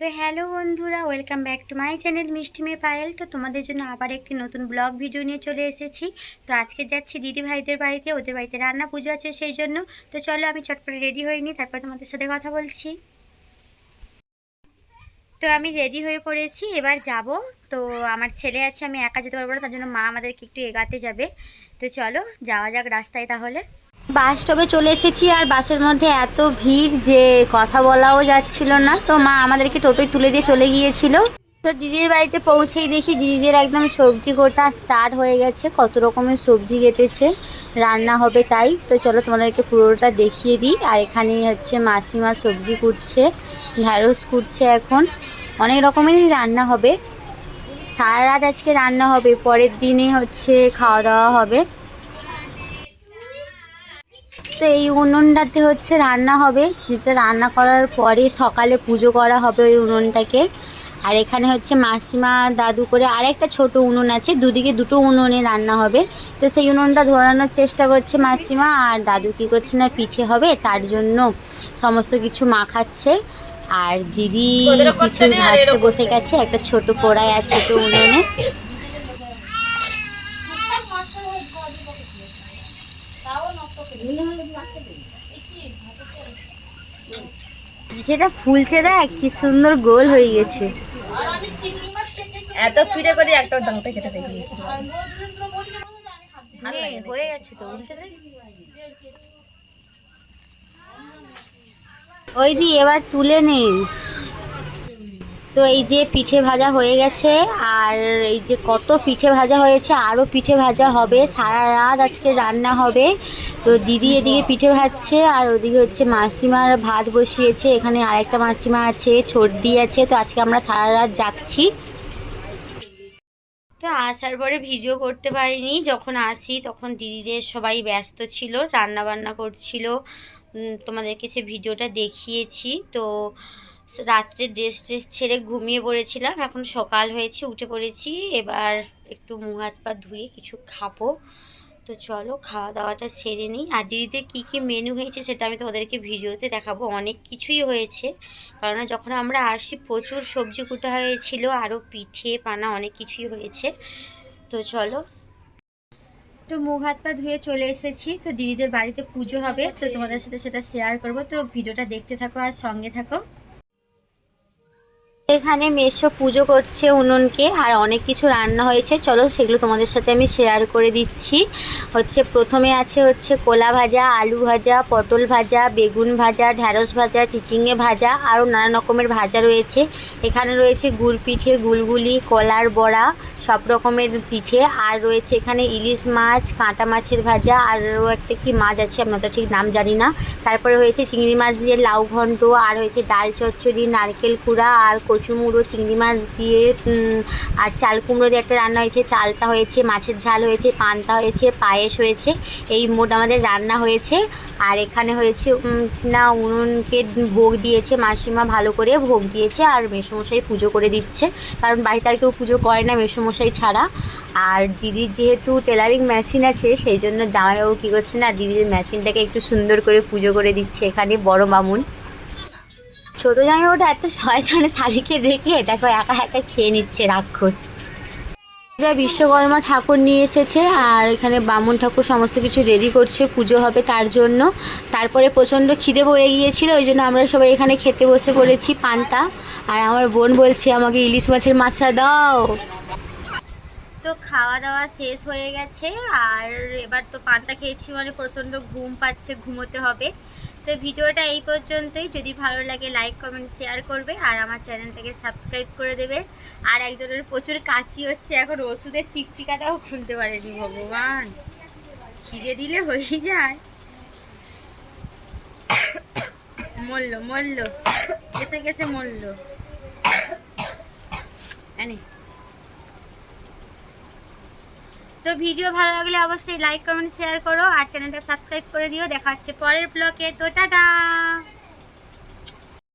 তো হ্যালো বন্ধুরা, welcome back to my channel মিষ্টি মেয়ে পায়েল। তো তোমাদের জন্য আবার একটি নতুন ব্লগ ভিডিও নিয়ে চলে এসেছি। তো আজকে যাচ্ছি দিদি ভাইদের বাড়িতে, ওদের বাড়িতে রান্না পুজো আছে সেই জন্য। তো চলো আমি চটপটে রেডি হয়ে নিই, তারপর তোমাদের সাথে কথা বলছি। তো আমি রেডি হয়ে পড়েছি, এবার যাব। তো আমার ছেলে আছে, আমি একা যেতে পারব না, তার জন্য মা আমাদেরকে একটু এগাতে যাবে। তো চলো, যাওয়া যাক রাস্তায় তাহলে। বাস স্টপে চলে এসেছি আর বাসের মধ্যে এত ভিড় যে কথা বলাও যাচ্ছিল না। তো মা আমাদেরকে টোটোয় তুলে দিয়ে চলে গিয়েছিল। তো দিদির বাড়িতে পৌঁছেই দেখি দিদিদের একদম সবজি গোটা স্টার্ট হয়ে গেছে। কত রকমের সবজি কেটেছে। রান্না হবে তাই। তো চলো তোমাদেরকে পুরোটা দেখিয়ে দিই। আর এখানে হচ্ছে মাসিমা সবজি কুটছে, ঢ্যাঁড়স কুটছে এখন। অনেক রকমেরই রান্না হবে। সারা রাত আজকে রান্না হবে। পরের দিনে হচ্ছে খাওয়া দাওয়া হবে। তো এই উনুনটাতে হচ্ছে রান্না হবে। যেটা রান্না করার পরে সকালে পুজো করা হবে ওই উনুনটাকে। আর এখানে হচ্ছে মাসিমা দাদু করে আরেকটা ছোট উনুন আছে। দুদিকে দুটো উনুনে রান্না হবে। তো সেই উনুনটা ধরানোর চেষ্টা করছে মাসিমা। আর দাদু কী করছে না পিঠে হবে তার জন্য সমস্ত কিছু মাখাচ্ছে। আর দিদি কিছু ভাজতে বসে গেছে। একটা ছোট কড়াই আর ছোট উনুনে। পিঠেটা ফুলছে দেখ কি সুন্দর গোল হয়ে গেছে। এত পিঠে করে একটা দাঁতে কেটে দেখি। হয়ে গেছে তো উল্টে ওই দি এবার তুলে নে। তো এই যে পিঠে ভাজা হয়ে গেছে, আর এই যে কত পিঠে ভাজা হয়েছে, আরও পিঠে ভাজা হবে, সারা রাত আজকে রান্না হবে। তো দিদি এদিকে পিঠে ভাজছে, আর ওদিকে হচ্ছে মাসিমার ভাত বসিয়েছে, এখানে আরেকটা মাসিমা আছে ছর্দি আছে, তো আজকে আমরা সারা রাত যাচ্ছি তো আসার পরে ভিডিও করতে পারিনি, যখন আসি তখন দিদিদের সবাই ব্যস্ত ছিল রান্না বান্না করছিল তোমাদেরকে সে ভিডিওটা দেখিয়েছি, তো রাত্রে ড্রেস ট্রেস ছেড়ে ঘুমিয়ে পড়েছিলাম। এখন সকাল হয়েছে, উঠে পড়েছি। এবার একটু মুখ হাত পা ধুয়ে কিছু খাব। তো চলো, খাওয়া দাওয়াটা সেরে নিই। আর দিদিদের কী কী মেনু হয়েছে সেটা আমি তোমাদেরকে ভিডিওতে দেখাবো। অনেক কিছুই হয়েছে। কারণ যখন আমরা আসি, প্রচুর সবজি কুটা হয়েছিল আরও পিঠে, পানা অনেক কিছুই হয়েছে। তো চলো। তো মুখ হাত পা ধুয়ে চলে এসেছি। তো দিদিদের বাড়িতে পুজো হবে। তো তোমাদের সাথে সেটা শেয়ার করব। তো ভিডিওটা দেখতে থাকো আর সঙ্গে থাকো। এখানে মেশো পুজো করছে উনুনকে আর অনেক কিছু রান্না হয়েছে। চলো সেগুলো তোমাদের সাথে আমি শেয়ার করে দিচ্ছি। হচ্ছে প্রথমে আছে হচ্ছে কোলা ভাজা, আলু ভাজা, পটল ভাজা, বেগুন ভাজা ঢ্যাঁড়স ভাজা চিচিঙে ভাজা আরও নানা রকমের ভাজা রয়েছে। এখানে রয়েছে গুড় পিঠে, গুলগুলি, কলার বড়া, সব রকমের পিঠে। আর রয়েছে এখানে ইলিশ মাছ, কাঁটা মাছের ভাজা আরও একটা কি মাছ আছে আমরা তো ঠিক নাম জানি না। তারপরে হয়েছে চিংড়ি মাছ দিয়ে লাউ ঘন্ট, আর হয়েছে ডাল চচ্চড়ি, নারকেল কুড়া, আর কচু মুড়ো, চিংড়ি মাছ দিয়ে আর চাল কুমড়ো দিয়ে একটা রান্না হয়েছে। চালতা হয়েছে, মাছের ঝাল হয়েছে, পান্তা হয়েছে, পায়েস হয়েছে। এই মোট আমাদের রান্না হয়েছে। আর এখানে হয়েছে না, উনুনকে ভোগ দিয়েছে মাসিমা, ভালো করে ভোগ দিয়েছে। আর মেসোমশাই পুজো করে দিচ্ছে। কারণ বাড়িতে আর কেউ পুজো করে না মেসোমশাই ছাড়া। আর দিদির যেহেতু টেলারিং মেশিন আছে, সেই জন্য জামাইবাবু কী করছে না, দিদির মেশিনটাকে একটু সুন্দর করে পুজো করে দিচ্ছে এখানে বড় বামুন ছোটো জামাইবাবুটা এত শয়তানে শালিকে রেখে এটাকে একা একা খেয়ে নিচ্ছে রাক্ষস। এটা বিশ্বকর্মা ঠাকুর নিয়ে এসেছে আর এখানে বামুন ঠাকুর সমস্ত কিছু রেডি করছে, পুজো হবে তার জন্য। তারপরে প্রচণ্ড খিদে পড়ে গিয়েছিল, ওই জন্য আমরা সবাই এখানে খেতে বসে পড়েছি পান্তা। আর আমার বোন বলছে, আমাকে ইলিশ মাছের মাছটা দাও। তো খাওয়া দাওয়া শেষ হয়ে গেছে, আর এবার তো পান্তা খেয়েছি মানে প্রচণ্ড ঘুম পাচ্ছে, ঘুমোতে হবে। তো ভিডিওটা এই পর্যন্তই। যদি ভালো লাগে লাইক কমেন্ট শেয়ার করবে আর আমার চ্যানেলটাকে সাবস্ক্রাইব করে দেবে। আর একজনের প্রচুর কাশি হচ্ছে, এখন ওষুধের চিকচিকাটাও খুলতে পারেনি ভগবান। ছিঁড়ে দিলে হয়ে যায়। মরল মরল। কেসে কেসে মরল। জানি তো ভিডিও ভালো লাগলে অবশ্যই লাইক কমেন্ট শেয়ার করো আর চ্যানেলটা সাবস্ক্রাইব করে দিও। দেখা হচ্ছে পরের ব্লগে তো টাটা!